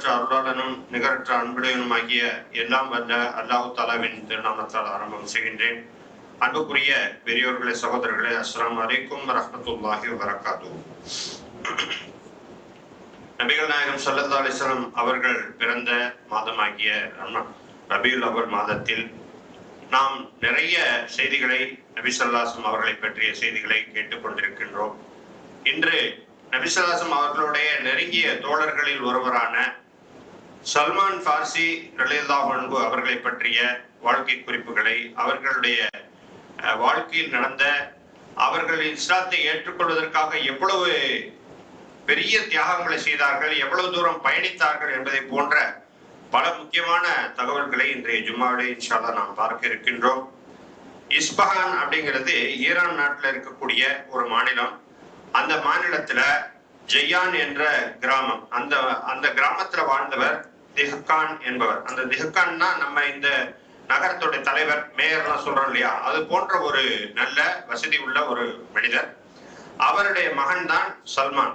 நிகரற்ற அருளாளனும் நிகரற்ற அன்புடையனும் ஆகிய எல்லாம் வல்ல அல்லாஹு தாலாவின் திருநாமத்தால் ஆரம்பம் செய்கின்றேன். அன்புக்குரிய பெரியோர்களே சகோதரர்களே அஸ்லாம் அலைக்கும் வரஹ்மத்துல்லாஹி வரகாத்து நபிகள் நாயகம் சல்லா அலிஸ்லாம் அவர்கள் பிறந்த மாதமாகிய ரபியுல் அவர் மாதத்தில் நாம் நிறைய செய்திகளை நபி ஸல்லல்லாஹு அவர்களை பற்றிய செய்திகளை கேட்டுக்கொண்டிருக்கின்றோம் இன்று நபிசல்லாசம் அவர்களுடைய நெருங்கிய தோழர்களில் ஒருவரான சல்மான் ஃபார்சி ரலியல்லாஹு அன்ஹு அவர்களை பற்றிய வாழ்க்கை குறிப்புகளை அவர்களுடைய வாழ்க்கையில் நடந்த அவர்கள் இஸ்லாத்தை ஏற்றுக்கொள்வதற்காக எவ்வளவு பெரிய தியாகங்களை செய்தார்கள் எவ்வளவு தூரம் பயணித்தார்கள் என்பதை போன்ற பல முக்கியமான தகவல்களை இன்றைய ஜும்மாவிலே இன்ஷால்லா நாம் பார்க்க இருக்கின்றோம். இஸ்பஹான் அப்படிங்கிறது ஈரான் நாட்டில் இருக்கக்கூடிய ஒரு மாநிலம். அந்த மாநிலத்தில் ஜெய்யான் என்ற கிராமம் அந்த அந்த கிராமத்தில் வாழ்ந்தவர் திஹ்கான் என்பவர். அந்த திஹ்கான்னா நம்ம இந்த நகரத்தோட தலைவர் மேயர்லாம் சொல்றோம் இல்லையா? அது போன்ற ஒரு நல்ல வசதி உள்ள ஒரு மனிதர். அவருடைய மகன் தான் சல்மான்.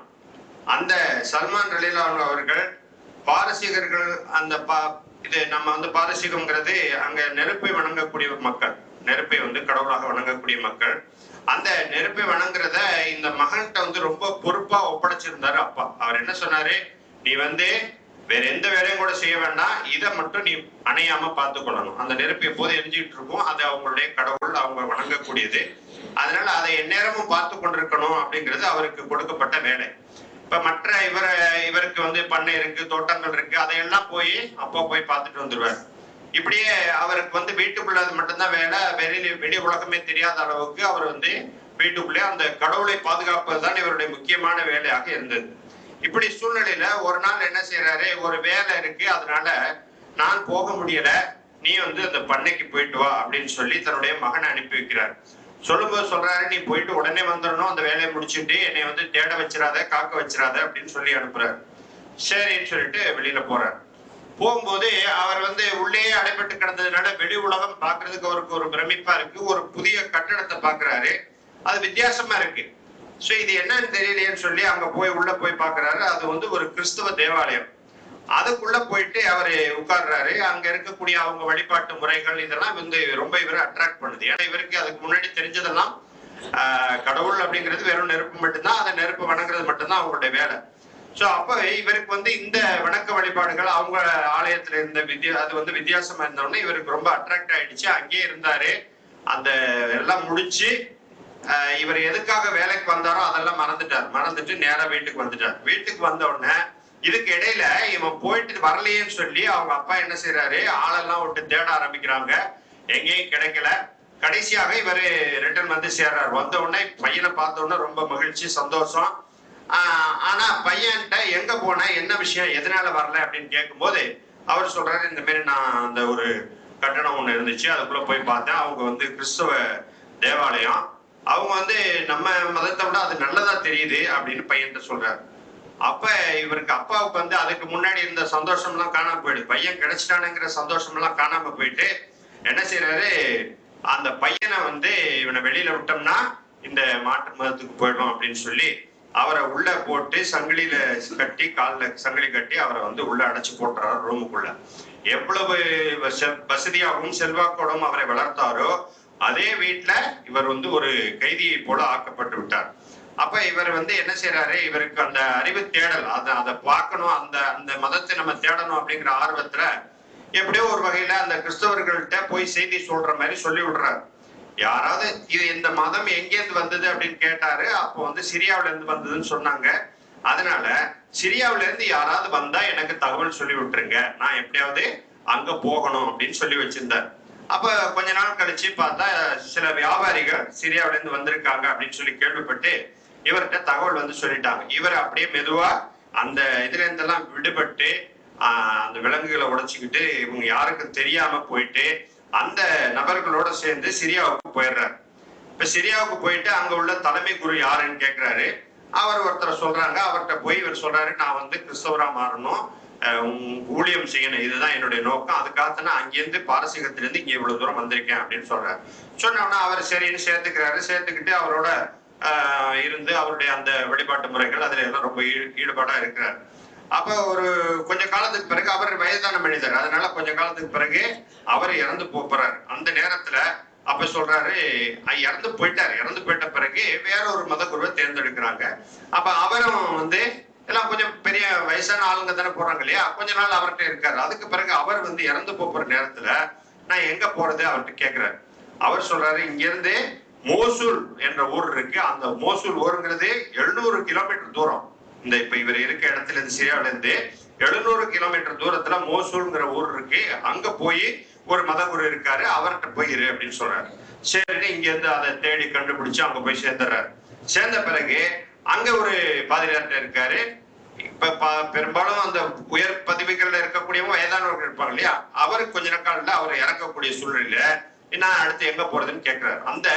அந்த சல்மான் ரலீலான் அவர்கள் பாரசீகர்கள் அந்த பா இது நம்ம வந்து பாரசீகம்ங்கிறது அங்க நெருப்பை வணங்கக்கூடிய மக்கள். நெருப்பை வந்து கடவுளாக வணங்கக்கூடிய மக்கள். அந்த நெருப்பை வணங்குறத இந்த மகன்கிட்ட வந்து ரொம்ப பொறுப்பா ஒப்படைச்சிருந்தாரு அப்பா. அவர் என்ன சொன்னாரு? நீ வந்து வேற எந்த வேலையும் கூட செய்ய வேண்டாம். இதை மட்டும் நீ அணையாம பார்த்துக்கொள்ளணும். அந்த நெருப்பு எப்போது எரிஞ்சுட்டு இருக்கும் அது அவங்களுடைய கடவுள் அவங்க வணங்கக்கூடியது அதனால அதை எந்நேரமும் பார்த்து கொண்டிருக்கணும் அப்படிங்கிறது அவருக்கு கொடுக்கப்பட்ட வேலை. இப்ப மற்ற இவர இவருக்கு வந்து பண்ணை இருக்கு தோட்டங்கள் இருக்கு அதையெல்லாம் போய் அப்போ போய் பார்த்துட்டு வந்துடுவார் இப்படியே அவருக்கு வந்து வீட்டுக்குள்ளது மட்டும்தான் வேலை. வெளியில வெளி உலகமே தெரியாத அளவுக்கு அவர் வந்து வீட்டுக்குள்ளே அந்த கடவுளை பாதுகாப்பது தான் இவருடைய முக்கியமான வேலையாக இருந்தது. இப்படி சூழ்நிலையில ஒரு நாள் என்ன செய்யறாரு ஒரு வேலை இருக்கு. அதனால நான் போக முடியல. நீ வந்து அந்த பண்ணைக்கு போயிட்டு வா அப்படின்னு சொல்லி தன்னுடைய மகனை அனுப்பி வைக்கிறார். சொல்லும்போது சொல்றாரு நீ போயிட்டு உடனே வந்துடணும். அந்த வேலையை முடிச்சுட்டு என்னை வந்து தேட வச்சிடாத காக்க வச்சிடாத அப்படின்னு சொல்லி அனுப்புறாரு. சரின்னு சொல்லிட்டு வெளியில போறார். போகும்போது அவர் வந்து உள்ளே அடைபட்டு கிடந்ததுனால வெளி உலகம் பாக்குறதுக்கு அவருக்கு ஒரு பிரமிப்பா இருக்கு. ஒரு புதிய கட்டடத்தை பாக்குறாரு அது வித்தியாசமா இருக்கு. சோ இது என்னன்னு தெரியலையேன்னு சொல்லி அங்க போய் உள்ள போய் பாக்குறாரு. அது வந்து ஒரு கிறிஸ்துவ தேவாலயம். அதுக்குள்ள போயிட்டு அவரு உட்கார்றாரு. அங்க இருக்கக்கூடிய அவங்க வழிபாட்டு முறைகள் இதெல்லாம் வந்து ரொம்ப இவரை அட்ராக்ட் பண்ணுது. ஏன்னா இவருக்கு அதுக்கு முன்னாடி தெரிஞ்சதெல்லாம் கடவுள் அப்படிங்கிறது வெறும் நெருப்பு மட்டும்தான். அதை நெருப்பு வணங்குறது மட்டும்தான் அவங்களுடைய வேலை. சோ அப்ப இவருக்கு வந்து இந்த வணக்க வழிபாடுகள் அவங்க ஆலயத்துல இருந்த வித்தியா அது வந்து வித்தியாசமா இருந்தோடனே இவருக்கு ரொம்ப அட்ராக்ட் ஆயிடுச்சு. அங்கேயே இருந்தாரு. அந்த எல்லாம் முடிச்சு இவர் எதுக்காக வேலைக்கு வந்தாரோ அதெல்லாம் மறந்துட்டார். மறந்துட்டு நேரா வீட்டுக்கு வந்துட்டார். வீட்டுக்கு வந்த உடனே இதுக்கு இடையில இவன் போயிட்டு வரலையேன்னு சொல்லி அவங்க அப்பா என்ன செய்யறாரு ஆளெல்லாம் விட்டு தேட ஆரம்பிக்கிறாங்க. எங்கேயும் கிடைக்கல. கடைசியாக இவரு ரிட்டர்ன் வந்து சேர்றாரு. வந்த உடனே பையனை பார்த்த உடனே ரொம்ப மகிழ்ச்சி சந்தோஷம். ஆனா பையன்கிட்ட எங்க போன என்ன விஷயம் எதனால வரல அப்படின்னு கேட்கும்போது அவர் சொல்றாரு இந்த மாதிரி நான் அந்த ஒரு கட்டணம் ஒண்ணு இருந்துச்சு அதுக்குள்ள போய் பார்த்தேன். அவங்க வந்து கிறிஸ்தவ தேவாலயம். அவங்க வந்து நம்ம மதத்தை விட அது நல்லதா தெரியுது அப்படின்னு பையன்கிட்ட சொல்றாரு. அப்ப இவருக்கு அப்பாவுக்கு வந்து அதுக்கு முன்னாடி இருந்த சந்தோஷம் எல்லாம் காணாம போயிடுது. பையன் கிடைச்சிட்டானுங்கிற சந்தோஷம் எல்லாம் காணாம போயிட்டு என்ன செய்யறாரு அந்த பையனை வந்து இவனை வெளியில விட்டோம்னா இந்த மாட்டு மதத்துக்கு போயிடும் அப்படின்னு சொல்லி அவரை உள்ள போட்டு சங்கிலியில கட்டி காலில் சங்கிலி கட்டி அவரை வந்து உள்ள அடைச்சு போட்டுறாரு ரூமுக்குள்ள எவ்வளவு வசதியாகவும் செல்வாக்கோடும் அவரை வளர்த்தாரோ அதே வீட்டுல இவர் வந்து ஒரு கைதியை போல ஆக்கப்பட்டு விட்டார். அப்ப இவர் வந்து என்ன செய்யறாரு இவருக்கு அந்த அறிவு தேடல் அதை அதை பார்க்கணும் அந்த அந்த மதத்தை நம்ம தேடணும் அப்படிங்கிற ஆர்வத்துல எப்படியோ ஒரு வகையில அந்த கிறிஸ்தவர்கள்ட்ட போய் செய்தி சொல்ற மாதிரி சொல்லி விடுறாரு. யாராவது இது இந்த மதம் எங்கேருந்து வந்தது அப்படின்னு கேட்டாரு அப்போ வந்து சிரியாவுல இருந்து வந்ததுன்னு சொன்னாங்க. அதனால சிரியாவில இருந்து யாராவது வந்தா எனக்கு தகவல் சொல்லி விட்டுருங்க. நான் எப்படியாவது அங்க போகணும் அப்படின்னு சொல்லி வச்சிருந்தார். அப்ப கொஞ்ச நாள் கழிச்சு பார்த்தா சில வியாபாரிகள் சிரியாவில இருந்து வந்திருக்காங்க அப்படின்னு சொல்லி கேள்விப்பட்டு இவர்கிட்ட தகவல் வந்து சொல்லிட்டாங்க. இவர் அப்படியே மெதுவா அந்த இதுல இருந்தெல்லாம் விடுபட்டு அந்த விலங்குகளை உடைச்சுக்கிட்டு இவங்க யாருக்கும் தெரியாம போயிட்டு அந்த நபர்களோட சேர்ந்து சிரியாவுக்கு போயிடுறாரு. இப்ப சிரியாவுக்கு போயிட்டு அங்க உள்ள தலைமை குரு யாருன்னு கேக்குறாரு. அவர் ஒருத்தர் சொல்றாங்க அவர்கிட்ட போய் இவர் சொல்றாரு நான் வந்து கிறிஸ்தவரா மாறணும். ஊழியம் செய்யணும். இதுதான் என்னுடைய நோக்கம். அதுக்காக நான் அங்கேருந்து பாரசீகத்திலேருந்து இங்கே இவ்வளவு தூரம் வந்திருக்கேன் அப்படின்னு சொல்றாரு. சொன்ன அவர் சரின்னு சேர்த்துக்கிறாரு. சேர்த்துக்கிட்டு அவரோட ஆஹ் இருந்து அவருடைய அந்த வழிபாட்டு முறைகள் அதுல எல்லாம் ரொம்ப ஈடுபாடா இருக்கிறார். அப்ப ஒரு கொஞ்ச காலத்துக்கு பிறகு அவர் வயதான மனிதர். அதனால கொஞ்ச காலத்துக்கு பிறகு அவர் இறந்து போறார். அந்த நேரத்துல அப்ப சொல்றாரு இறந்து போயிட்டார். இறந்து போயிட்ட பிறகு வேற ஒரு மதகுருவை தேர்ந்தெடுக்கிறாங்க. அப்ப அவரும் வந்து எல்லாம் கொஞ்சம் பெரிய வயசான ஆளுங்க தானே போறாங்க இல்லையா? கொஞ்ச நாள் அவர்கிட்ட இருக்காரு. அதுக்கு பிறகு அவர் வந்து இறந்து போற நேரத்துல நான் எங்க போறது? அவர்கிட்ட கேக்குறாரு. அவர் சொல்றாரு இங்கிருந்து மோசூல் என்ற ஊர் இருக்கு. அந்த மோசூல் ஊருங்கிறது எழுநூறு கிலோமீட்டர் தூரம். இந்த இப்ப இவர் இருக்க இடத்துல இருந்து சிரியாவில இருந்து எழுநூறு கிலோமீட்டர் தூரத்துல மோசூல்ங்கிற ஊர் இருக்கு. அங்க போய் ஒரு மதகுரு இருக்காரு. அவர்கிட்ட போயிரு அப்படின்னு சொல்றாரு. சரின்னு இங்க இருந்து அதை தேடி கண்டுபிடிச்சு அங்க போய் சேர்ந்துடுறாரு சேர்ந்த பிறகு அங்க ஒரு பாதிரியார்ட்ட இருக்காரு. இப்ப பெரும்பாலும் அந்த உயர் பதவிகள்ல இருக்கக்கூடியவங்க வயதானவர்கள் இருப்பாங்க இல்லையா? அவர் கொஞ்ச நாட்கள்ல அவர் இறக்கக்கூடிய சூழ்நிலையில நான் அடுத்து எங்க போறதுன்னு கேட்கிறாரு அந்த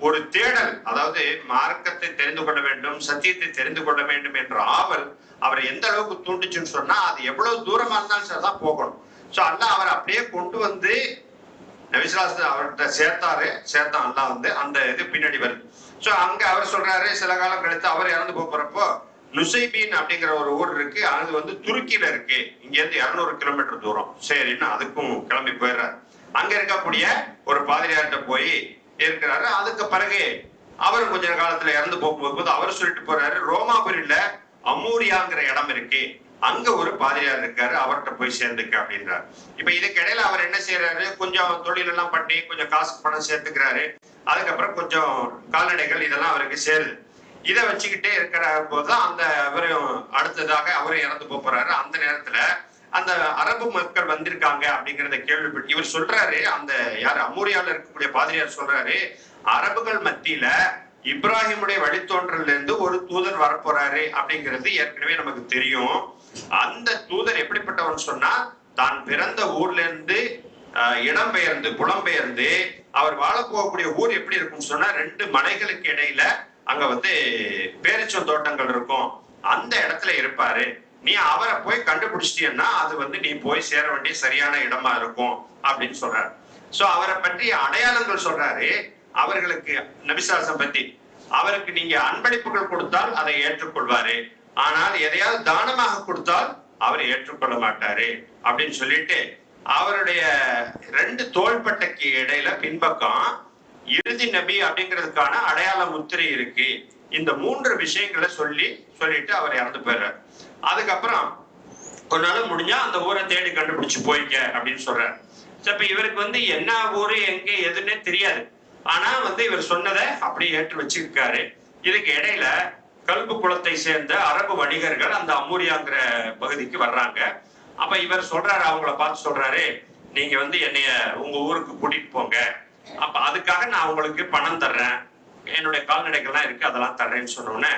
ஒரு தேடல் அதாவது மார்க்கத்தை தெரிந்து கொள்ள வேண்டும் சத்தியத்தை தெரிந்து கொள்ள வேண்டும் என்ற ஆவல் அவரை எந்த அளவுக்கு தூண்டுச்சுன்னு சொன்னா அது எவ்வளவு தூரமா இருந்தாலும் சரிதான் போகணும். சோ அல்ல அவர் அப்படியே கொண்டு வந்து நபிசுலாஸ் அவர்கிட்ட சேர்த்தாரு. சேர்த்தான் அல்லாஹ் வந்து அந்த இது பின்னாடி வருது. சோ அங்க அவர் சொல்றாரு சில காலம் கழித்து அவர் இறந்து போறப்போ நுசைபீன் அப்படிங்கிற ஒரு ஊர் இருக்கு. அது வந்து துருக்கியில இருக்கு. இங்க இருந்து இருநூறு கிலோமீட்டர் தூரம். சரின்னு அதுக்கும் கிளம்பி போயிடுறாரு. அங்க இருக்கக்கூடிய ஒரு பாதிரியார்கிட்ட போய் இருக்கிறாரு அதுக்கு பிறகு அவர் கொஞ்ச காலத்துல இறந்து போகும்போது அவர் சொல்லிட்டு போறாரு ரோமாபுரியில அமூரியாங்கிற இடம் இருக்கு. அங்க ஒரு பாதிரியார் இருக்காரு அவர்கிட்ட போய் சேர்ந்துக்க அப்படின்றார். இப்ப இதுக்கு இடையில அவர் என்ன செய்யறாரு கொஞ்சம் தொழில் எல்லாம் பண்ணி கொஞ்சம் காசு பணம் சேர்த்துக்கிறாரு. அதுக்கப்புறம் கொஞ்சம் கால்நடைகள் இதெல்லாம் அவருக்கு சேருது. இதை வச்சுக்கிட்டே இருக்கிற போதுதான் அந்த அவரும் அடுத்ததாக அவரும் இறந்து போறாரு. அந்த நேரத்துல அந்த அரபு மக்கள் வந்திருக்காங்க அப்படிங்கறத கேள்விப்பட்டு இவர் சொல்றாரு அந்த யார் அமூரியால இருக்கக்கூடிய பாதிரியார் சொல்றாரு அரபுகள் மத்தியில இப்ராஹிமுடைய வழித்தோன்றல இருந்து ஒரு தூதர் வரப்போறாரு அப்படிங்கிறது ஏற்கனவே நமக்கு தெரியும். அந்த தூதர் எப்படிப்பட்டவன் சொன்னா தான் பிறந்த ஊர்ல இருந்து இடம்பெயர்ந்து புலம்பெயர்ந்து அவர் வாழ போகக்கூடிய ஊர் எப்படி இருக்கும்னு சொன்னா ரெண்டு மலைகளுக்கு இடையில அங்க வந்து பேரிச்சம் தோட்டங்கள் இருக்கும். அந்த இடத்துல இருப்பாரு. நீ அவரை போய் கண்டுபிடிச்சிட்டீன்னா அது வந்து நீ போய் சேர வேண்டிய சரியான இடமா இருக்கும் அப்படின்னு சொல்றாரு. சோ அவரை பற்றிய அடையாளங்கள் சொல்றாரு. அவர்களுக்கு நபிசாசம் பத்தி. அவருக்கு நீங்க அன்பளிப்புகள் கொடுத்தால் அதை ஏற்றுக்கொள்வாரு. ஆனால் எதையாவது தானமாக கொடுத்தால் அவர் ஏற்றுக்கொள்ள மாட்டாரு. அப்படின்னு சொல்லிட்டு அவருடைய ரெண்டு தோள்பட்டைக்கு இடையில பின்பக்கம் இறுதி நபி அப்படிங்கிறதுக்கான அடையாள முத்திரை இருக்கு. இந்த மூன்று விஷயங்களை சொல்லி சொல்லிட்டு அவர் இறந்து போயிடுறாரு. அதுக்கப்புறம் ஒரு நாள் முடிஞ்சா அந்த ஊரை தேடி கண்டுபிடிச்சு போய்க்க அப்படின்னு சொல்றாரு. சரி, இப்ப இவருக்கு வந்து என்ன ஊரு எங்க எதுன்னே தெரியாது. ஆனா வந்து இவர் சொன்னதை அப்படியே ஏற்று வச்சிருக்காரு. இதுக்கு இடையில கல்பு குளத்தை சேர்ந்த அரபு வணிகர்கள் அந்த அம்மூரியாங்கிற பகுதிக்கு வர்றாங்க. அப்ப இவர் சொல்றாரு அவங்கள பார்த்து சொல்றாரு நீங்க வந்து என்னைய உங்க ஊருக்கு கூட்டிட்டு போங்க. அப்ப அதுக்காக நான் உங்களுக்கு பணம் தர்றேன். என்னுடைய கால்நடைகள்லாம் இருக்கு அதெல்லாம் தர்றேன்னு சொன்னோன்னே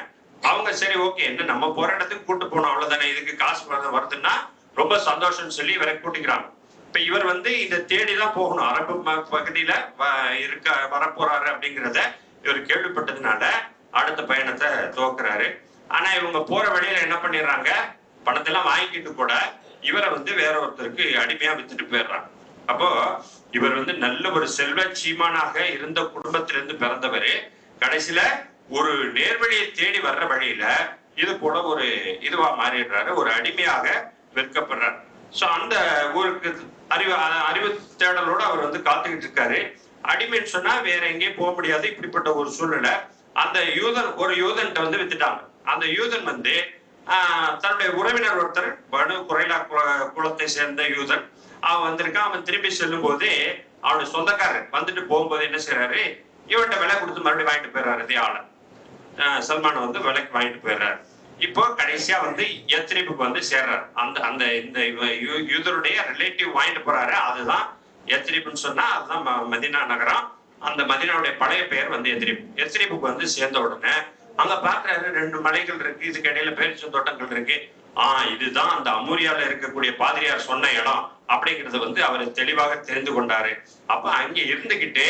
அவங்க சரி ஓகே என்ன நம்ம போற இடத்துக்கு கூட்டு போனோம் அவ்வளவுதானே. இதுக்கு காசு வருதுன்னா ரொம்ப சந்தோஷம்னு சொல்லி இவரை கூட்டிக்கிறாங்க. இப்ப இவர் வந்து இந்த தேடி தான் போகணும். அரபு பகுதியில வ- இருக்க வரப்போறாரு அப்படிங்கிறத இவர் கேள்விப்பட்டதுனால அடுத்த பயணத்தை துவக்குறாரு. ஆனா இவங்க போற வழியில என்ன பண்ணிடுறாங்க? பணத்தை எல்லாம் வாங்கிக்கிட்டு கூட இவரை வந்து வேற ஒருத்தருக்கு அடிமையா வித்துட்டு போயிடுறாங்க. அப்போ இவர் வந்து நல்ல ஒரு செல்வ சீமானாக இருந்த குடும்பத்திலிருந்து பிறந்தவர். கடைசியில ஒரு நேர்வழியை தேடி வர்ற வழியில இது போல ஒரு இதுவா மாறிடுறாரு. ஒரு அடிமையாக விற்கப்படுறார் ஸோ அந்த ஊருக்கு அறிவு அறிவு தேடலோடு அவர் வந்து காத்துக்கிட்டு இருக்காரு. அடிமைன்னு சொன்னா வேற எங்கேயும் போக முடியாது. இப்படிப்பட்ட ஒரு சூழ்நிலை. அந்த யூதன் ஒரு யூதன்ட்ட வந்து வித்துட்டாங்க. அந்த யூதன் வந்து ஆஹ், தன்னுடைய உறவினர் ஒருத்தர் பனு குறைலா கு- குலத்தை சேர்ந்த யூதன். அவன் வந்திருக்கான். அவன் திரும்பி செல்லும் போதே அவனுடைய சொந்தக்காரர் வந்துட்டு போகும்போது என்ன செய்யறாரு இவன்கிட்ட விலை கொடுத்து மறுபடியும் வாங்கிட்டு போயிடுறாரு இதே ஆளை ஆஹ் சல்மான் வந்து விலைக்கு வாங்கிட்டு போயிடுறாரு. இப்போ கடைசியா வந்து எத்ரிபுக்கு வந்து சேர்றாரு. அந்த அந்த இந்த இவ- யூ- யூதருடைய ரிலேட்டிவ் வாங்கிட்டு போறாரு. அதுதான் எத்ரிபுன்னு சொன்னா அதுதான் ம- மதீனா நகரம். அந்த மதீனாவுடைய பழைய பெயர் வந்து எத்ரிப் எத்ரிபுக்கு வந்து சேர்ந்த உடனே அங்க பாக்குறாரு ரெண்டு மலைகள் இருக்கு இதுக்கு இடையில பேரிச்சந்தோட்டங்கள் இருக்கு. ஆஹ் இதுதான் அந்த அமூரியால இருக்கக்கூடிய பாதிரியார் சொன்ன இடம் அப்படிங்கறது வந்து அவர் தெளிவாக தெரிந்து கொண்டாரு. அப்ப அங்க இருந்துகிட்டே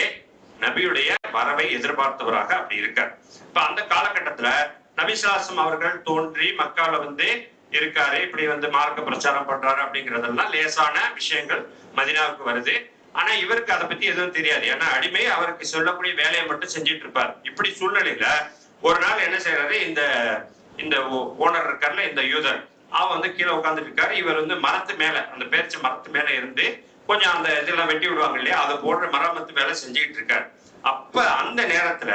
நபியுடைய வரவை எதிர்பார்த்தவராக அப்படி இருக்கார். இப்ப அந்த காலகட்டத்துல நபிசாசம் அவர்கள் தோன்றி மக்கால வந்து இருக்காரு. இப்படி வந்து மார்க்க பிரச்சாரம் பண்றாரு அப்படிங்கறதெல்லாம் லேசான விஷயங்கள் மதினாவுக்கு வருது. ஆனா இவருக்கு அதை பத்தி எதுவும் தெரியாது. ஏன்னா அடிமை அவருக்கு சொல்லக்கூடிய வேலையை மட்டும் செஞ்சிட்டு இருப்பார். இப்படி சூழ்நிலையில ஒரு நாள் என்ன செய்யறாரு இந்த இந்த ஓனர் இருக்கார்ல இந்த யூதர் அவன் வந்து கீழே உட்காந்துட்டு இருக்காரு. இவர் வந்து மரத்து மேல அந்த பேரிச்ச மரத்து மேல இருந்து கொஞ்சம் அந்த இதெல்லாம் வெட்டி விடுவாங்க இல்லையா? அதை போடுற மரமத்து வேலை செஞ்சுக்கிட்டு இருக்காரு. அப்ப அந்த நேரத்துல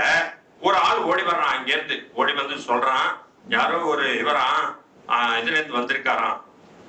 ஒரு ஆள் ஓடி வர்றான் அங்க இருந்து ஓடி வந்து சொல்றான் யாரோ ஒரு இவரான் ஆஹ் இதுல இருந்து வந்திருக்காராம்.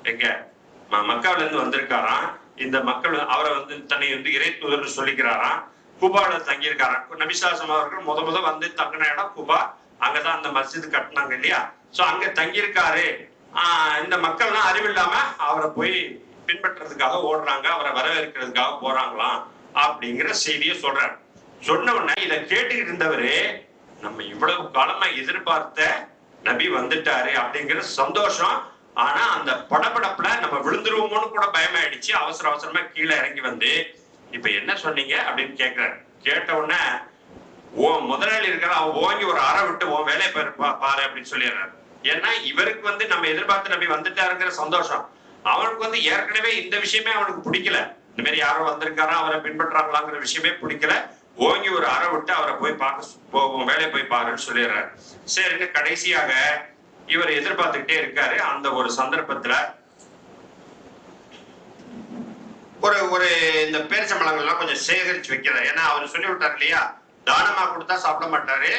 எங்க? ம- இருந்து வந்திருக்காராம். இந்த மக்கள் அவரை வந்து தன்னை வந்து இறை தூதர்னு சொல்லிக்கிறாராம். குபால தங்கியிருக்காராம். நபிசாசம் அவர்கள் முத முத வந்து தங்கின இடம் குபா. அங்கதான் அந்த மஸ்ஜித் கட்டினாங்க இல்லையா? சோ அங்க தங்கியிருக்காரு. ஆஹ் இந்த மக்கள்லாம் அறிவில்லாம அவரை போய் பின்பற்றதுக்காக ஓடுறாங்க அவரை வரவேற்கிறதுக்காக போறாங்களாம் அப்படிங்கிற செய்தியை சொல்றாரு. சொன்ன உடனே இதை கேட்டுக்கிட்டு இருந்தவரு நம்ம இவ்வளவு காலமா எதிர்பார்த்த நபி வந்துட்டாரு அப்படிங்கிற சந்தோஷம். ஆனா அந்த படபடப்புல நம்ம விழுந்துருவோமோன்னு கூட பயமாயிடுச்சு. அவசர அவசரமா கீழே இறங்கி வந்து இப்ப என்ன சொன்னீங்க? அப்படின்னு கேக்குறாரு. கேட்ட உடனே ஓ முதலாளி இருக்கிற அவன் ஓங்கி ஒரு அறை விட்டு உன் வேலையை பாரு பா- பாரு அப்படின்னு சொல்லிடுறாரு. ஏன்னா இவருக்கு வந்து நம்ம எதிர்பார்த்த நபி வந்துட்டாருங்கிற சந்தோஷம். அவனுக்கு வந்து ஏற்கனவே இந்த விஷயமே அவனுக்கு பிடிக்கல. இந்த மாதிரி யாரோ வந்திருக்காரா அவரை பின்பற்றாங்களாங்கிற விஷயமே பிடிக்கல. ஓங்கி ஒரு அறை விட்டு அவரை போய் பார்க்க சொ- போ வேலையை போய் பாருன்னு சொல்லிடுறாரு. சரின்னு கடைசியாக இவர் எதிர்பார்த்துக்கிட்டே இருக்காரு. அந்த ஒரு சந்தர்ப்பத்துல ஒரு ஒரு இந்த பேரிச்சம்பழங்கள்லாம் கொஞ்சம் சேகரிச்சு வைக்கிறார். ஏன்னா அவர் சொல்லி விட்டார் இல்லையா? தானமா கொடுத்தா சாப்பிட மாட்டாரு.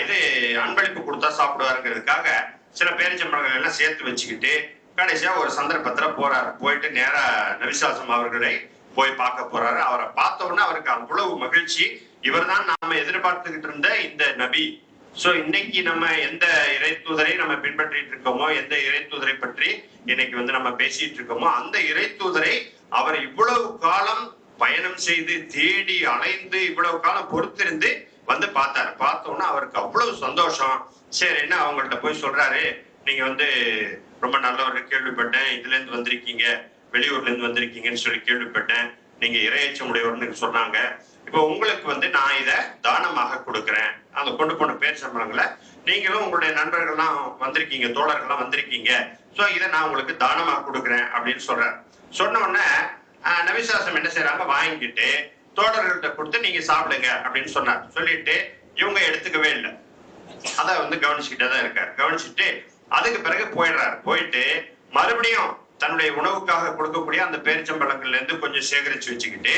இது அன்பளிப்பு கொடுத்தா சாப்பிடுவாருங்கிறதுக்காக சில பேரிச்சம்பழங்கள் எல்லாம் சேர்த்து வச்சுக்கிட்டு கடைசியா ஒரு சந்தர்ப்பத்துல போறாரு. போயிட்டு நேரா நவிசாசம் அவர்களை போய் பார்க்க போறாரு. அவரை பார்த்த உடனே அவருக்கு அவ்வளவு மகிழ்ச்சி. இவர் தான் நாம எதிர்பார்த்துக்கிட்டு இருந்த இந்த நபி. சோ இன்னைக்கு நம்ம எந்த இறை தூதரை நம்ம பின்பற்றிட்டு இருக்கோமோ எந்த இறை தூதரை பற்றி இன்னைக்கு வந்து நம்ம பேசிட்டு இருக்கோமோ அந்த இறை தூதரை அவர் இவ்வளவு காலம் பயணம் செய்து தேடி அலைந்து இவ்வளவு காலம் பொறுத்திருந்து வந்து பார்த்தாரு. பார்த்த அவருக்கு அவ்வளவு சந்தோஷம். சரி என்ன அவங்கள்ட்ட போய் சொல்றாரு? நீங்க வந்து ரொம்ப நல்ல ஒரு கேள்விப்பட்டேன். இதுல இருந்து வந்திருக்கீங்க. வெளியூர்ல இருந்து வந்திருக்கீங்கன்னு சொல்லி கேள்விப்பட்டேன். நீங்க இரையச்சம் உடையவர்னு சொன்னாங்க. இப்போ உங்களுக்கு வந்து நான் இதை தானமாக கொடுக்குறேன். அந்த கொண்டு போன பேர் சம்பளங்களை நீங்களும் உங்களுடைய நண்பர்கள்லாம் வந்திருக்கீங்க தோழர்கள்லாம் வந்திருக்கீங்க. சோ இதை நான் உங்களுக்கு தானமாக கொடுக்குறேன் அப்படின்னு சொல்றேன் சொன்ன உடனே நவிசாசம் என்ன செய்யறாங்க வாங்கிட்டு தோழர்கள்ட்ட கொடுத்து நீங்க சாப்பிடுங்க அப்படின்னு சொன்னார். சொல்லிட்டு இவங்க எடுத்துக்கவே இல்லை. அதை வந்து கவனிச்சுக்கிட்டே தான் இருக்காரு. கவனிச்சுட்டு அதுக்கு பிறகு போயிடுறாரு. போயிட்டு மறுபடியும் தன்னுடைய உணவுக்காக கொடுக்கக்கூடிய அந்த பேரிச்சம்பழங்கள்ல இருந்து கொஞ்சம் சேகரிச்சு வச்சுக்கிட்டு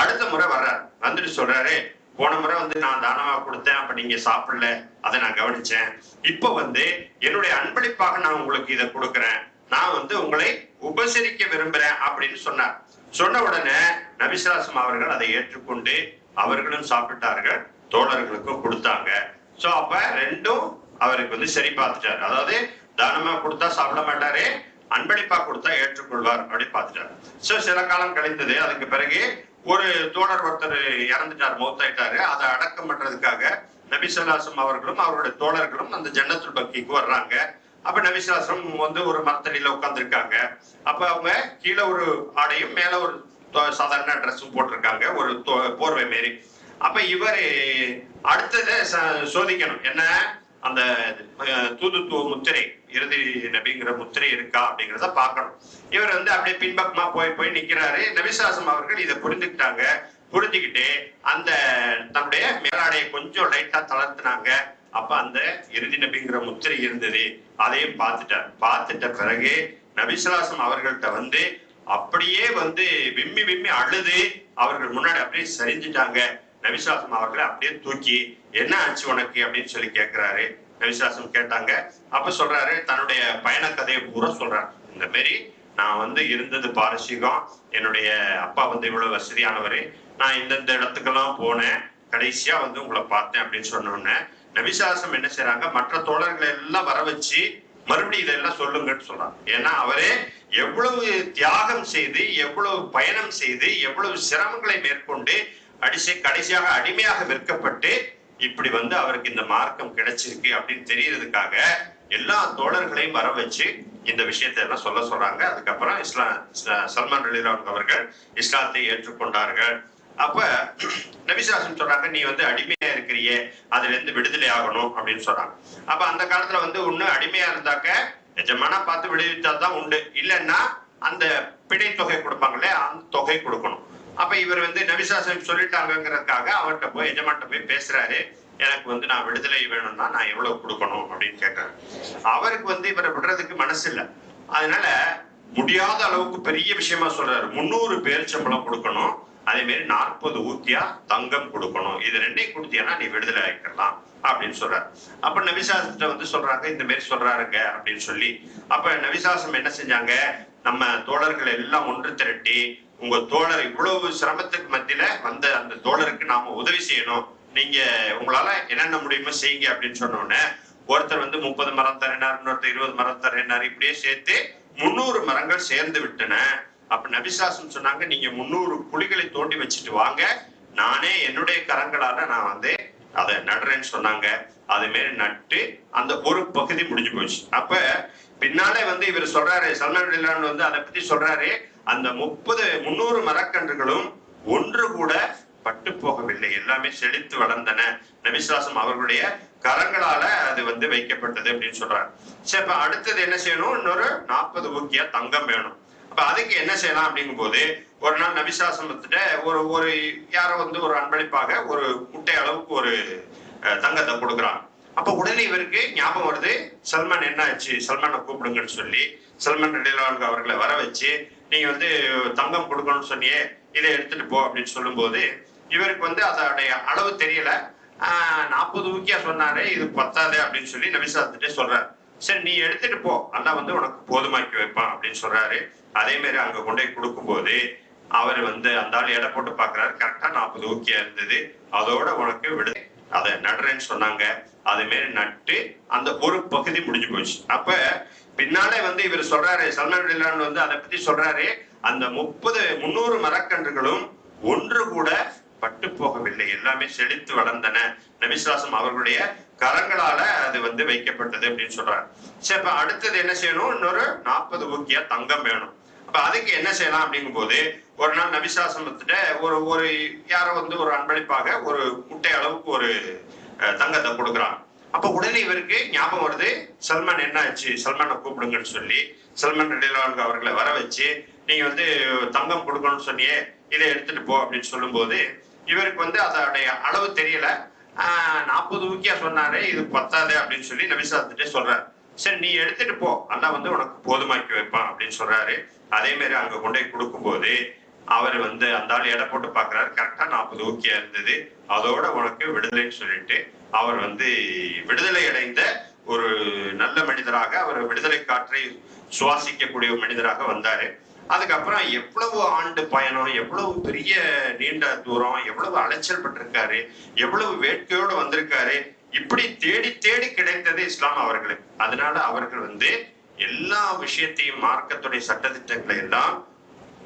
அடுத்த முறை வர்றாரு. வந்துட்டு சொல்றாரு போன முறை வந்து நான் தானமா கொடுத்தேன் அப்ப நீங்க சாப்பிடல. அதை நான் கவனிச்சேன். இப்ப வந்து என்னுடைய அன்பளிப்பாக நான் உங்களுக்கு இதை கொடுக்குறேன். நான் வந்து உங்களை உபசரிக்க விரும்புறேன் அப்படின்னு சொன்னார். சொன்ன உடனே நபிசாசம் அவர்கள் அதை ஏற்றுக்கொண்டு அவர்களும் சாப்பிட்டார்கள் தோழர்களுக்கும் கொடுத்தாங்க. சோ அப்ப ரெண்டும் அவருக்கு வந்து சரி பார்த்துட்டாரு. அதாவது தானமா கொடுத்தா சாப்பிட மாட்டாரு அன்பளிப்பா கொடுத்தா ஏற்றுக்கொள்வார் அப்படி பார்த்துட்டாரு. சோ சில காலம் கழிந்தது. அதுக்கு பிறகு ஒரு தோழர் ஒருத்தர் இறந்துட்டார் மௌத்தாயிட்டாரு. அதை அடக்கம் பண்றதுக்காக நபிசல்லாசம் அவர்களும் அவருடைய தோழர்களும் அந்த ஜன்னத்துல் பக்கிக்கு வர்றாங்க. அப்ப நபிசாசம் வந்து ஒரு மரத்தடியில உட்கார்ந்திருக்காங்க. அப்ப அவங்க கீழே ஒரு ஆடையும் மேல ஒரு சாதாரண ட்ரெஸ்ஸும் போட்டிருக்காங்க. ஒரு தொ- போர்வை மாரி. அப்ப இவர் அடுத்ததை ச- சோதிக்கணும். என்ன? அந்த தூதுத்துவ முத்திரை. இறுதி நபிங்கிற முத்திரை இருக்கா அப்படிங்கிறத பார்க்கணும். இவர் வந்து அப்படியே பின்பக்கமா போய் போய் நிக்கிறாரு. நபிசாசம் அவர்கள் இதை புரிந்துக்கிட்டாங்க புரிஞ்சுக்கிட்டு அந்த தன்னுடைய மேலாடையை கொஞ்சம் லைட்டா தளர்த்துனாங்க. அப்ப அந்த இறுதி நபிங்கிற முத்திரை இருந்தது. அதையும் பார்த்துட்டார். பார்த்துட்ட பிறகு நபிசுலாசம் அவர்கள்ட்ட வந்து அப்படியே வந்து விம்மி விம்மி அழுது அவர்கள் முன்னாடி அப்படியே சரிஞ்சிட்டாங்க. நபிசுலாசம் அவர்களை அப்படியே தூக்கி என்ன ஆச்சு உனக்கு? அப்படின்னு சொல்லி கேட்கிறாரு நபிசாசம் கேட்டாங்க. அப்ப சொல்றாரு தன்னுடைய பயண கதையை பூரா சொல்றாரு. இந்த மாரி நான் வந்து இருந்தது பாரசீகம். என்னுடைய அப்பா வந்து இவ்வளவு வசதியானவர். நான் இந்தந்த இடத்துக்கெல்லாம் போனேன். கடைசியா வந்து உங்களை பார்த்தேன் அப்படின்னு சொன்னோடனே நபிசாசம் என்ன செய்யறாங்க மற்ற தோழர்களை எல்லாம் வர வச்சு மறுபடியும் இதெல்லாம் சொல்லுங்கன்னு சொல்றாங்க ஏன்னா அவரே எவ்வளவு தியாகம் செய்து எவ்வளவு பயணம் செய்து எவ்வளவு சிரமங்களை மேற்கொண்டு அடிசை கடைசியாக அடிமையாக விற்கப்பட்டு இப்படி வந்து அவருக்கு இந்த மார்க்கம் கிடைச்சிருக்கு அப்படின்னு தெரியறதுக்காக எல்லா தோழர்களையும் வர வச்சு இந்த விஷயத்தை எல்லாம் சொல்ல சொல்றாங்க. அதுக்கப்புறம் இஸ்லாம் சல்மான் அலிரான் அவர்கள் இஸ்லாத்தை ஏற்றுக்கொண்டார்கள். அப்ப நபிசாசன் சொல்றாங்க நீ வந்து அடிமையா இருக்கிறியே அதுல இருந்து விடுதலை ஆகணும் அப்படின்னு சொல்றாங்க அப்ப அந்த காலத்துல வந்து ஒண்ணு அடிமையா இருந்தாக்க எஜமானா பார்த்து விடுவித்தா தான் உண்டு. இல்லைன்னா அந்த பிணை தொகை கொடுப்பாங்களே அந்த தொகை கொடுக்கணும். அப்ப இவர் வந்து நபிசாசன் சொல்லிட்டாங்கிறதுக்காக அவர்கிட்ட போய் எஜமான்ட்ட போய் பேசுறாரு. எனக்கு வந்து நான் விடுதலை வேணும்னா நான் எவ்வளவு கொடுக்கணும் அப்படின்னு கேட்கிறாரு அவருக்கு வந்து இவரை விடுறதுக்கு மனசு இல்ல. அதனால முடியாத அளவுக்கு பெரிய விஷயமா சொல்றாரு. முந்நூறு பேர் சம்பளம் கொடுக்கணும். அதே மாதிரி நாற்பது ஊத்தியா தங்கம் கொடுக்கணும். இது ரெண்டையும் கொடுத்தியானா நீ விடுதலை ஆகிக்கலாம் அப்படின்னு சொல்றாரு. அப்ப நபிசாசத்தை வந்து சொல்றாங்க இந்த மாதிரி சொல்றாருங்க அப்படின்னு சொல்லி. அப்ப நபிசாசம் என்ன செஞ்சாங்க? நம்ம தோழர்கள் எல்லாம் ஒன்று திரட்டி உங்க தோழர் இவ்வளவு சிரமத்துக்கு மத்தியில வந்த அந்த தோழருக்கு நாம உதவி செய்யணும். நீங்க உங்களால என்னென்ன முடியுமோ செய்யுங்க அப்படின்னு சொன்ன ஒருத்தர் வந்து முப்பது மரம் தரேனார் இன்னொருத்தர் இருபது மரம் தரினார் இப்படியே சேர்த்து முந்நூறு மரங்கள் சேர்ந்து விட்டன. அப்ப நபிசாசம் சொன்னாங்க நீங்க முந்நூறு குழிகளை தோண்டி வச்சுட்டு வாங்க. நானே என்னுடைய கரங்களால நான் வந்து அதை நடுறேன்னு சொன்னாங்க. அது மாரி நட்டு அந்த ஒரு பகுதி முடிஞ்சு போச்சு. அப்ப பின்னாலே வந்து இவர் சொல்றாரு சல்மான் வந்து அதை பத்தி சொல்றாரு. அந்த முப்பது முன்னூறு மரக்கன்றுகளும் ஒன்று கூட பட்டு போகவில்லை. எல்லாமே செழித்து வளர்ந்தன. நபிசுவாசம் அவர்களுடைய கரங்களால அது வந்து வைக்கப்பட்டது அப்படின்னு சொல்றாரு. சரி இப்ப அடுத்தது என்ன செய்யணும்? இன்னொரு நாற்பது ஊக்கியா தங்கம் வேணும். அப்ப அதுக்கு என்ன செய்யலாம் அப்படிங்கும் போது ஒரு நாள் நபிசாசனத்திட்ட ஒரு ஒரு யாரோ வந்து ஒரு அன்பளிப்பாக ஒரு முட்டை அளவுக்கு ஒரு தங்கத்தை கொடுக்குறான் அப்ப உடனே இவருக்கு ஞாபகம் வருது சல்மான் என்ன ஆச்சு சல்மானை கூப்பிடுங்கன்னு சொல்லி சல்மான் ரலியல்லாஹு அவர்களை வர வச்சு நீங்க வந்து தங்கம் கொடுக்கணும்னு சொன்னியே இதை எடுத்துட்டு போ அப்படின்னு சொல்லும்போது இவருக்கு வந்து அதோடைய அளவு தெரியல. நாற்பது ஊக்கியா சொன்னாரு இது பத்தாது அப்படின்னு சொல்லி நபிசாத்திட்டே சொல்றாரு. சரி நீ எடுத்துட்டு போ அல்லாஹ் வந்து உனக்கு போதுமாக்கி வைப்பான் அப்படின்னு சொல்றாரு. அதே மாதிரி அங்க கொண்டு போய் கொடுக்கும்போது அவர் வந்து அந்த ஆள் எடை போட்டு பாக்குறாரு. கரெக்டா நாற்பது ஊக்கியா இருந்தது அதோட உனக்கு விடு. அதை நடுறேன்னு சொன்னாங்க. அது மாரி நட்டு அந்த ஒரு பகுதி முடிஞ்சு போச்சு. அப்ப பின்னாலே வந்து இவர் சொல்றாரு சல்மான் வந்து அதை பத்தி சொல்றாரு அந்த முப்பது முன்னூறு மரக்கன்றுகளும் ஒன்று கூட பட்டு போகவில்லை. எல்லாமே செழித்து வளர்ந்தன. நபிசுவாசம் அவர்களுடைய கரங்களால அது வந்து வைக்கப்பட்டது அப்படின்னு சொல்றாரு. சரி இப்ப அடுத்தது என்ன செய்யணும்? இன்னொரு நாற்பது ஊக்கியா தங்கம் வேணும். அப்ப அதுக்கு என்ன செய்யலாம் அப்படிங்கும் போது ஒரு நாள் நபிசாசனத்திட்ட ஒரு ஒரு யாரோ வந்து ஒரு அன்பளிப்பாக ஒரு முட்டை அளவுக்கு ஒரு தங்கத்தை கொடுக்குறான் அப்ப உடனே இவருக்கு ஞாபகம் வருது சல்மான் என்ன ஆச்சு? சல்மானை கூப்பிடுங்கன்னு சொல்லி சல்மான் ரலியல்லாஹு அவர்களை வர வச்சு நீங்க வந்து தங்கம் கொடுக்கணும்னு சொன்னியே இதை எடுத்துட்டு போ அப்படின்னு சொல்லும்போது இவருக்கு வந்து அதோடைய அளவு தெரியல. நாற்பது ஊக்கியா சொன்னாரு இது பத்தாது அப்படின்னு சொல்லி நபிசாத்திட்டே சொல்றாரு. சரி நீ எடுத்துட்டு போ அண்ணா வந்து உனக்கு போதுமாக்கி வைப்பான் அப்படின்னு சொல்றாரு. அதே மாதிரி அங்க கொண்டு போய் கொடுக்கும்போது அவர் வந்து அந்த ஆள் எடை போட்டு பாக்குறாரு கரெக்டா நாற்பது ஊக்கியா இருந்தது. அதோட உனக்கு விடுதலைன்னு சொல்லிட்டு அவர் வந்து விடுதலை அடைந்த ஒரு நல்ல மனிதராக அவர் விடுதலை காற்றை சுவாசிக்கக்கூடிய மனிதராக வந்தாரு. அதுக்கப்புறம் எவ்வளவு ஆண்டு பயணம் எவ்வளவு பெரிய நீண்ட தூரம் எவ்வளவு அலைச்சல் பட்டிருக்காரு எவ்வளவு வேட்கையோடு வந்திருக்காரு இப்படி தேடி தேடி கிடைத்தது இஸ்லாம் அவர்களுக்கு. அதனால அவர்கள் வந்து எல்லா விஷயத்தையும் மார்க்கத்துடைய சட்டத்திட்டங்களை எல்லாம்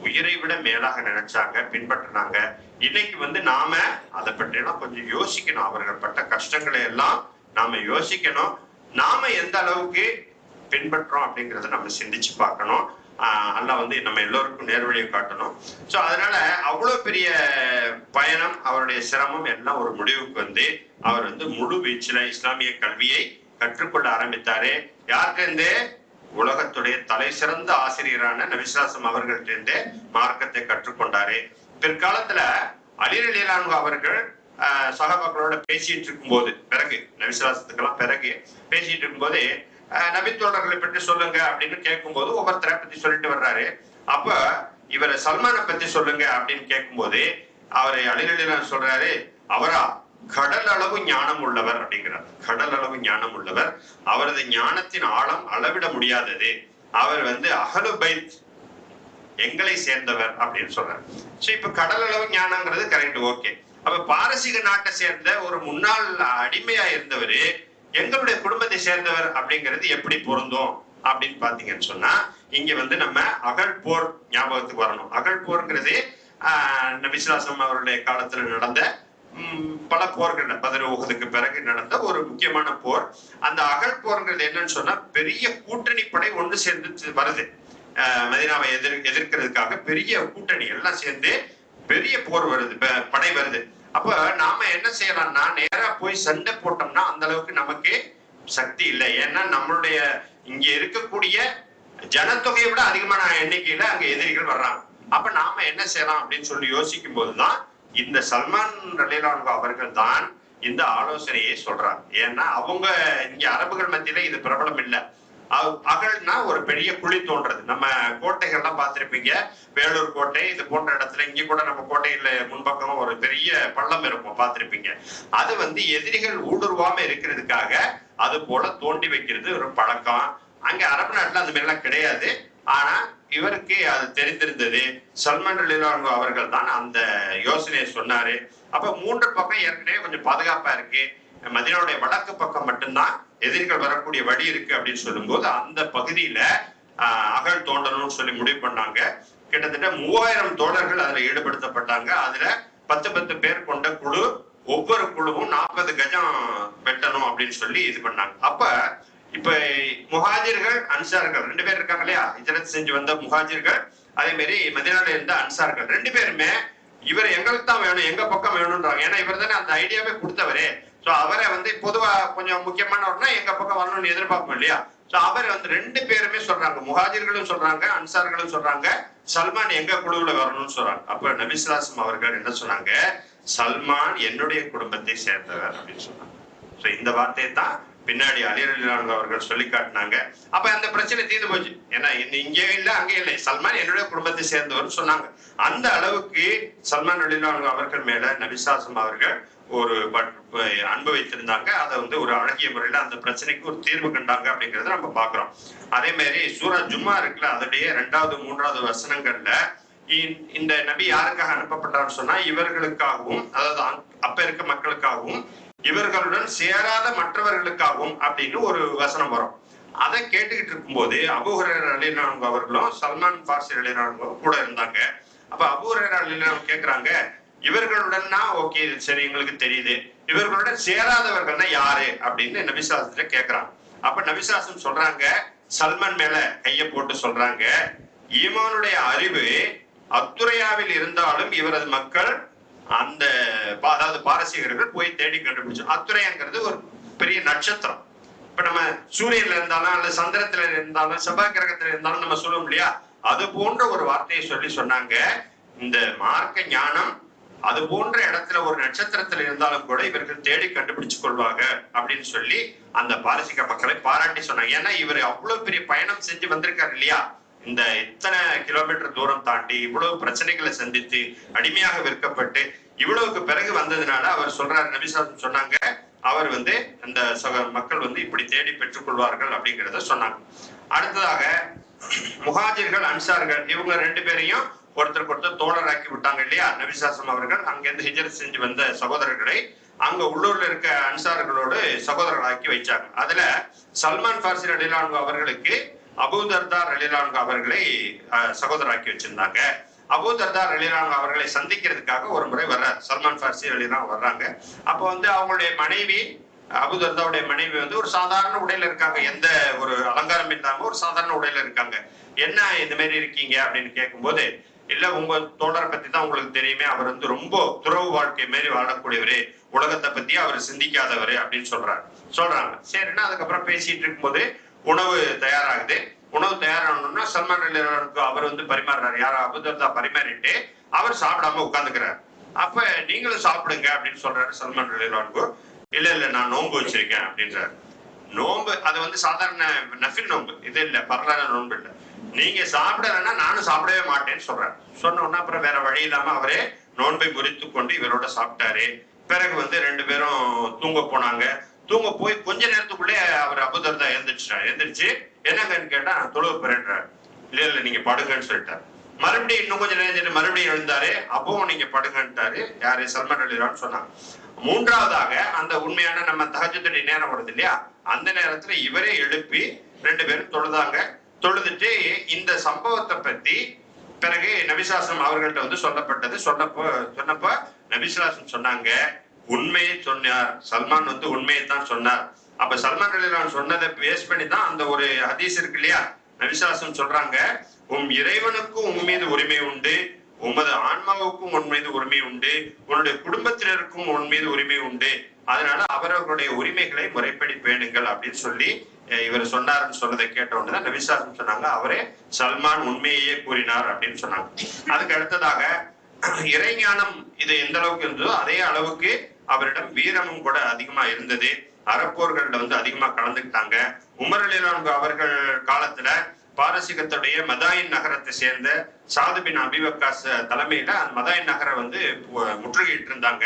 உயிரை விட மேலாக நினைச்சாங்க பின்பற்றினாங்க. இன்னைக்கு வந்து நாம அதை பற்றியெல்லாம் கொஞ்சம் யோசிக்கணும். அவர்கள் பட்ட கஷ்டங்களை எல்லாம் நாம யோசிக்கணும். நாம எந்த அளவுக்கு பின்பற்றோம் அப்படிங்கிறத நம்ம சிந்திச்சு பார்க்கணும். ஆஹ் வந்து நம்ம எல்லோருக்கும் நேர்வழியை காட்டணும். சோ அதனால அவ்வளவு பெரிய பயணம் அவருடைய சிரமம் எல்லாம் ஒரு முடிவுக்கு வந்து அவர் வந்து முழு வீச்சுல இஸ்லாமிய கல்வியை கற்றுக்கொள்ள ஆரம்பித்தாரு. யார்கிட்ட உலகத்துடைய தலை சிறந்த ஆசிரியரான நபிசாசம் அவர்களிடந்தே மார்க்கத்தை கற்றுக்கொண்டாரு. பிற்காலத்துல அலிரலிலான் அவர்கள் ஆஹ், சகாபாக்களோட பேசிட்டு இருக்கும்போது பிறகு நபிசுவாசத்துக்கெல்லாம் பிறகு பேசிட்டு இருக்கும்போது ஆஹ், நபித்தோழர்களை பற்றி சொல்லுங்க அப்படின்னு கேட்கும்போது ஒவ்வொருத்தரை பத்தி சொல்லிட்டு வர்றாரு. அப்ப இவர் சல்மானை பத்தி சொல்லுங்க அப்படின்னு கேட்கும்போது அவரை அலிரலிலான் சொல்றாரு அவரா? கடல் அளவு ஞானம் உள்ளவர் அப்படிங்கிறார். கடல் அளவு ஞானம் உள்ளவர் அவரது ஞானத்தின் ஆழம் அளவிட முடியாதது. அவர் வந்து அகலு பைத் எங்களை சேர்ந்தவர் அப்படின்னு சொல்றாரு. இப்ப கடல் அளவு ஞானங்கிறது கரெக்ட் ஓகே அப்ப பாரசீக நாட்டை சேர்ந்த ஒரு முன்னாள் அடிமையா இருந்தவர் எங்களுடைய குடும்பத்தை சேர்ந்தவர் அப்படிங்கிறது எப்படி பொருந்தும் அப்படின்னு பாத்தீங்கன்னு சொன்னா இங்க வந்து நம்ம அகழ் போர் ஞாபகத்துக்கு வரணும். அகழ் போர்ங்கிறது ஆஹ் நபிசுலாசம் அவருடைய காலத்துல நடந்த பல போர்கள் பதிர உகதுக்கு பிறகு நடந்த ஒரு முக்கியமான போர். அந்த அகல் போர்ங்கிறது என்னன்னு சொன்னா பெரிய கூட்டணி படை ஒன்று சேர்ந்து வருது. மதினாவை எதிர் எதிர்க்கிறதுக்காக பெரிய கூட்டணி எல்லாம் சேர்ந்து பெரிய போர் வருது படை வருது. அப்ப நாம என்ன செய்யலாம்னா நேரா போய் சண்டை போட்டோம்னா அந்த அளவுக்கு நமக்கு சக்தி இல்லை. ஏன்னா நம்மளுடைய இங்க இருக்கக்கூடிய ஜனத்தொகையை விட அதிகமான எண்ணிக்கையில அங்க எதிரிகள் வர்றாங்க. அப்ப நாம என்ன செய்யலாம் அப்படின்னு சொல்லி யோசிக்கும் போதுதான் இந்த சல்மான் ரலீலான்கோ அவர்கள் தான் இந்த ஆலோசனையை சொல்றாங்க. ஏன்னா அவங்க இங்க அரபுகள் மத்தியில இது பிரபலம் இல்லை. அகழ்னா ஒரு பெரிய குழி தோன்றது. நம்ம கோட்டைகள்லாம் பார்த்துருப்பீங்க. வேலூர் கோட்டை இது போன்ற இடத்துல இங்க கூட நம்ம கோட்டையில முன்பக்கம் ஒரு பெரிய பள்ளம் இருக்கும் பார்த்துருப்பீங்க. அது வந்து எதிரிகள் ஊடுருவாம இருக்கிறதுக்காக அது போல தோண்டி வைக்கிறது ஒரு பழக்கம். அங்க அரபு நாட்டுல அந்த மாதிரிலாம் கிடையாது. ஆனா இவருக்கு அது தெரிந்திருந்தது. சல்மன் அலிலான் அவர்கள் தான் அந்த யோசனையை சொன்னாரு. அப்ப மூன்று பக்கம் ஏற்கனவே கொஞ்சம் பாதுகாப்பா இருக்கு. மதினாவுடைய வடக்கு பக்கம் மட்டும்தான் எதிரிகள் வரக்கூடிய வழி இருக்கு அப்படின்னு சொல்லும்போது அந்த பகுதியில அகழ் தோண்டணும்னு சொல்லி முடிவு பண்ணாங்க. கிட்டத்தட்ட மூவாயிரம் தோழர்கள் அதுல ஈடுபடுத்தப்பட்டாங்க. அதுல பத்து பத்து பேர் கொண்ட குழு ஒவ்வொரு குழுவும் நாற்பது கஜம் வெட்டணும் அப்படின்னு சொல்லி இது பண்ணாங்க. அப்ப இப்ப முஹாஜிர்கள் அன்சார்கள் ரெண்டு பேர் இருக்காங்க இல்லையா? இஜரத் செஞ்சு வந்த முஹாஜிர்கள் அதே மாதிரி மதினால இருந்த அன்சார்கள் ரெண்டு பேருமே இவர் எங்களுக்கு தான் வேணும் எங்க பக்கம் வேணும்ன்றாங்க. ஏன்னா இவர் தானே அந்த ஐடியாவே கொடுத்தவரு. சோ அவரை வந்து பொதுவா கொஞ்சம் முக்கியமானவர்னா எங்க பக்கம் வரணும்னு எதிர்பார்ப்போம் இல்லையா? சோ அவர் வந்து ரெண்டு பேருமே சொல்றாங்க. முஹாஜிர்களும் சொல்றாங்க அன்சார்களும் சொல்றாங்க. சல்மான் எங்க குழுவுல வரணும்னு சொல்றாங்க. அப்ப நபிசுலாசம் அவர்கள் என்ன சொன்னாங்க? சல்மான் என்னுடைய குடும்பத்தை சேர்ந்தவர் அப்படின்னு சொன்னாங்க. சோ இந்த வார்த்தையை தான் பின்னாடி அலிரலிலான் அவர்கள் சொல்லி காட்டினாங்க. அப்ப அந்த பிரச்சனை தீர்ந்து போச்சு. ஏன்னா இன்னும் இங்கே இல்லை அங்கே இல்லை. சல்மான் என்னுடைய குடும்பத்தை சேர்ந்தவர் சொன்னாங்க. அந்த அளவுக்கு சல்மான் அலிலான் அவர்கள் மேல நபிசாசம் அவர்கள் ஒரு அன்பு வைத்திருந்தாங்க. அதை வந்து ஒரு அழகிய முறையில அந்த பிரச்சனைக்கு ஒரு தீர்வு கண்டாங்க அப்படிங்கறத நம்ம பாக்குறோம் அதே மாதிரி சூரா ஜும்மா இருக்குல்ல அதனுடைய ரெண்டாவது மூன்றாவது வசனங்கள்ல இந்த நபி யாருக்காக அனுப்பப்பட்டார் சொன்னா இவர்களுக்காகவும் அதாவது அப்ப இருக்க மக்களுக்காகவும் இவர்களுடன் சேராத மற்றவர்களுக்காகவும் அப்படின்னு ஒரு வசனம் வரும். அதை கேட்டுக்கிட்டு இருக்கும்போது அபுஹரர் அலினான் அவர்களும் சல்மான் ஃபார்சி அலினான் கூட இருந்தாங்க. அப்ப அபுஹரர் அலினான் கேட்கிறாங்க இவர்களுடன்னா ஓகே சரி எங்களுக்கு தெரியுது. இவர்களுடன் சேராதவர்கள்னா யாரு? அப்படின்னு நபிசாசத்துல கேட்கிறாங்க அப்ப நபிசாசம் சொல்றாங்க சல்மான் மேல கைய போட்டு சொல்றாங்க ஈமானுடைய அறிவு அத்துறையாவில் இருந்தாலும் இவரது மக்கள் அந்த அதாவது பாரசீகர்கள் போய் தேடி கண்டுபிடிச்சோம் அத்துறையாங்கிறது ஒரு பெரிய நட்சத்திரம். இப்ப நம்ம சூரியன்ல இருந்தாலும் அல்ல சந்திரத்துல இருந்தாலும் செவ்வாய் கிரகத்துல இருந்தாலும் நம்ம சொல்லுவோம் இல்லையா? அது போன்ற ஒரு வார்த்தையை சொல்லி சொன்னாங்க. இந்த மார்க்க ஞானம் அது போன்ற இடத்துல ஒரு நட்சத்திரத்துல இருந்தாலும் கூட இவர்கள் தேடி கண்டுபிடிச்சு கொள்வாங்க அப்படின்னு சொல்லி அந்த பாரசீக மக்களை பாராட்டி சொன்னாங்க. ஏன்னா இவர் அவ்வளவு பெரிய பயணம் செஞ்சு வந்திருக்காரு இல்லையா? இந்த இத்தனை கிலோமீட்டர் தூரம் தாண்டி இவ்வளவு பிரச்சனைகளை சந்தித்து அடிமையாக விற்கப்பட்டு இவ்வளவுக்கு பிறகு வந்ததுனால அவர் சொல்றாரு நபிசாசம் சொன்னாங்க அவர் வந்து அந்த சக மக்கள் வந்து இப்படி தேடி பெற்றுக்கொள்வார்கள் அப்படிங்கிறத சொன்னாங்க. அடுத்ததாக முகாஜிர்கள் அன்சார்கள் இவங்க ரெண்டு பேரையும் ஒருத்தருக்கு ஒருத்தர் தோழராக்கி விட்டாங்க இல்லையா? நபிசாசம் அவர்கள் அங்கிருந்து ஹிஜர் செஞ்சு வந்த சகோதரர்களை அங்க உள்ளூர்ல இருக்க அன்சார்களோடு சகோதரர்களாக்கி வைச்சாங்க. அதுல சல்மான் ஃபார்சி அடிலான் அவர்களுக்கு அபூதர்தா அலிலான்கு அவர்களை சகோதராக்கி வச்சிருந்தாங்க. அபூதர்தா அலிலான் அவர்களை சந்திக்கிறதுக்காக ஒரு முறை வர்றார். சல்மான் ஃபார்சி ரலிலாம் வர்றாங்க. அப்போ வந்து அவங்களுடைய மனைவி அபுதர்தாவுடைய மனைவி வந்து ஒரு சாதாரண உடையில இருக்காங்க. எந்த ஒரு அலங்காரம் இல்லாம ஒரு சாதாரண உடையில இருக்காங்க. என்ன இந்த மாதிரி இருக்கீங்க? அப்படின்னு கேட்கும்போது இல்ல உங்க தோழரை பத்தி தான் உங்களுக்கு தெரியுமே. அவர் வந்து ரொம்ப துறவு வாழ்க்கை மாரி வாழக்கூடியவரு. உலகத்தை பத்தி அவர் சிந்திக்காதவர். அப்படின்னு சொல்றாரு. சொல்றாங்க. சரின்னா அதுக்கப்புறம் பேசிட்டு இருக்கும்போது உணவு தயாராகுது. உணவு தயாராகணும்னா சல்மான் அலிக்கு அவர் வந்து பரிமாறுறாரு. யாரும் அபுதர்தா பரிமாறிட்டு அவர் சாப்பிடாம உட்காந்துக்கிறார் அப்ப நீங்களும் சாப்பிடுங்க அப்படின்னு சொல்றாரு சல்மான் அலிவான்கு இல்ல இல்ல நான் நோன்பு வச்சிருக்கேன் அப்படின்றாரு. நோன்பு அது வந்து சாதாரண நஃபில் நோன்பு. இது இல்ல பரலான நோன்பு இல்ல. நீங்க சாப்பிடலைன்னா நானும் சாப்பிடவே மாட்டேன்னு சொல்றாரு. சொன்ன உடனே அப்புறம் வேற வழி இல்லாம அவரே நோன்பை முறித்து கொண்டு இவரோட சாப்பிட்டாரு. பிறகு வந்து ரெண்டு பேரும் தூங்க போனாங்க. தூங்க போய் கொஞ்ச நேரத்துக்குள்ளே அவர் அபுதர்தா எழுந்திரிச்சிட்டார். எழுந்திரிச்சு என்னங்கன்னு கேட்டா நான் தொழுவு பெறேன்றாரு. இல்ல இல்ல நீங்க படுங்கன்னு சொல்லிட்டார். மறுபடியும் இன்னும் கொஞ்சம் நேரம் மறுபடியும் எழுந்தாரு. அப்பவும் நீங்க படுங்கன்ட்டாரு. யாரு? சல்மான் அலிரான்னு சொன்னாங்க மூன்றாவதாக அந்த உண்மையான நம்ம தகஜத்துடைய நேரம் வருது இல்லையா? அந்த நேரத்துல இவரே எழுப்பி ரெண்டு பேரும் தொழுதாங்க. தொழுதுட்டு இந்த சம்பவத்தை பத்தி பிறகு நபிசாசம் அவர்கள்ட்ட வந்து சொல்லப்பட்டது. சொன்னப்போ சொன்னப்ப நபிசாசம் சொன்னாங்க உண்மையை சொன்னார். சல்மான் வந்து உண்மையை தான் சொன்னார். அப்ப சல்மான் அலிலான் சொன்னதை பேஸ் பண்ணி தான் அந்த ஒரு ஹதீஸ் இருக்கு இல்லையா? நவிசாசம் சொல்றாங்க உம் இறைவனுக்கும் உன் மீது உரிமை உண்டு உமது ஆன்மாவுக்கும் உன் மீது உரிமை உண்டு உன்னுடைய குடும்பத்தினருக்கும் உன் மீது உரிமை உண்டு. அதனால அவரவர்களுடைய உரிமைகளை முறைப்படி பேணுங்கள் அப்படின்னு சொல்லி இவர் சொன்னாருன்னு சொன்னதை கேட்ட உடனே தான் நபிசாசம் சொன்னாங்க அவரே சல்மான் உண்மையையே கூறினார் அப்படின்னு சொன்னாங்க. அதுக்கு அடுத்ததாக இறைஞானம் இது எந்த அளவுக்கு இருந்ததோ அதே அளவுக்கு அவரிடம் வீரமும் கூட அதிகமா இருந்தது. அறப்போர்கள்ல வந்து அதிகமா கலந்துக்கிட்டாங்க. உமர் அலிலான் அவர்கள் காலத்துல பாரசீகத்துடைய மதாயின் நகரத்தை சேர்ந்த சாதுபின் அபிவக்காஸ் தலைமையில அந்த மதாயின் நகரை வந்து முற்றுகையிட்டு இருந்தாங்க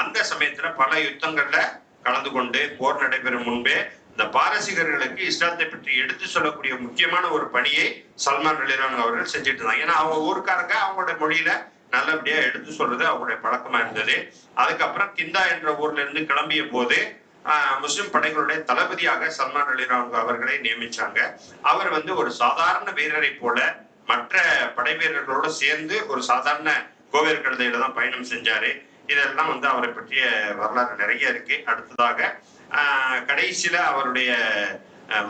அந்த சமயத்துல பல யுத்தங்கள்ல கலந்து கொண்டு போர் நடைபெறும் முன்பே இந்த பாரசீகர்களுக்கு இஸ்லாத்தை பற்றி எடுத்து சொல்லக்கூடிய முக்கியமான ஒரு பணியை சல்மான் அலிரான் அவர்கள் செஞ்சுட்டு இருந்தாங்க. ஏன்னா அவங்க ஊருக்காரங்க அவங்களோட மொழியில நல்லபடியா எடுத்து சொல்றது அவங்களுடைய பழக்கமா இருந்தது. அதுக்கப்புறம் கிந்தா என்ற ஊர்ல இருந்து கிளம்பிய போது முஸ்லிம் படைகளுடைய தளபதியாக சல்மான் அலிரான் அவர்களை நியமிச்சாங்க. அவர் வந்து ஒரு சாதாரண வீரரை போல மற்ற படை வீரர்களோட சேர்ந்து ஒரு சாதாரண கோவேர் கழுதையில தான் பயணம் செஞ்சாரு. இதெல்லாம் வந்து அவரை பற்றிய வரலாறு நிறைய இருக்கு. அடுத்ததாக கடைசியில அவருடைய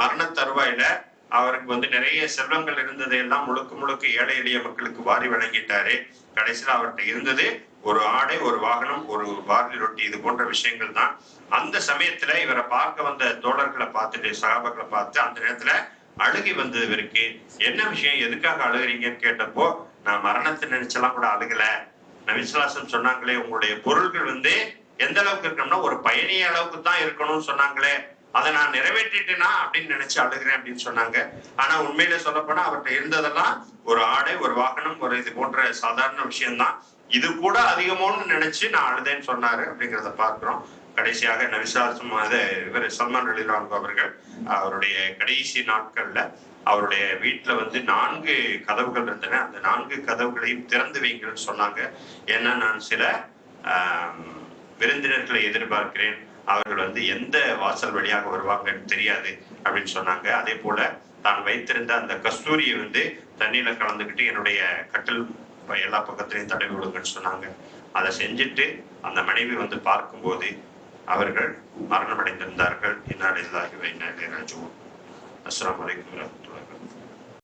மரண தருவாயில அவருக்கு வந்து நிறைய செல்வங்கள் இருந்ததை எல்லாம் முழுக்க முழுக்க ஏழை எளிய மக்களுக்கு வாரி வழங்கிட்டாரு. கடைசியில அவர்கிட்ட இருந்தது ஒரு ஆடை ஒரு வாகனம் ஒரு பார்லி ரொட்டி இது போன்ற விஷயங்கள் தான். அந்த சமயத்துல இவரை பார்க்க வந்த தோழர்களை பார்த்துட்டு சகாபர்களை பார்த்து அந்த நேரத்துல அழுகி வந்தது இவருக்கு. என்ன விஷயம்? எதுக்காக அழுகுறீங்கன்னு கேட்டப்போ நான் மரணத்தை நினைச்செல்லாம் கூட அழுகல. நபிசுலாசன் சொன்னாங்களே உங்களுடைய பொருள்கள் வந்து எந்த அளவுக்கு இருக்கணும்னா ஒரு பயணிய அளவுக்கு தான் இருக்கணும்னு சொன்னாங்களே. அதை நான் நிறைவேற்றிட்டேனா அப்படின்னு நினைச்சு அழுகிறேன் அப்படின்னு சொன்னாங்க. ஆனா உண்மையில சொல்லப்போனா அவர்கிட்ட இருந்ததெல்லாம் ஒரு ஆடை ஒரு வாகனம் ஒரு இது போன்ற சாதாரண விஷயம்தான். இது கூட அதிகமோன்னு நினைச்சு நான் அழுதேன்னு சொன்னாரு அப்படிங்கிறத பார்க்கிறோம். கடைசியாக நபிசாசம் அது இவர் சல்மான் அலிரான் அவர்கள் அவருடைய கடைசி நாட்கள்ல அவருடைய வீட்டுல வந்து நான்கு கதவுகள் இருந்தன. அந்த நான்கு கதவுகளையும் திறந்து வைங்கள்னு சொன்னாங்க. ஏன்னா நான் சில விருந்தினர்களை எதிர்பார்க்கிறேன். அவர்கள் வந்து எந்த வாசல் வழியாக வருவாங்கன்னு தெரியாது அப்படின்னு சொன்னாங்க. அதே போல தான் வைத்திருந்த அந்த கஸ்தூரியை வந்து தண்ணியில கலந்துக்கிட்டு என்னுடைய கட்டில் எல்லா பக்கத்திலையும் தடவி விடுங்கன்னு சொன்னாங்க. அதை செஞ்சுட்டு அந்த மனைவி வந்து பார்க்கும்போது அவர்கள் மரணமடைந்திருந்தார்கள். இன்னாலில்லாஹி வ இன்னா இலைஹி ராஜிஊன். அஸ்ஸலாமு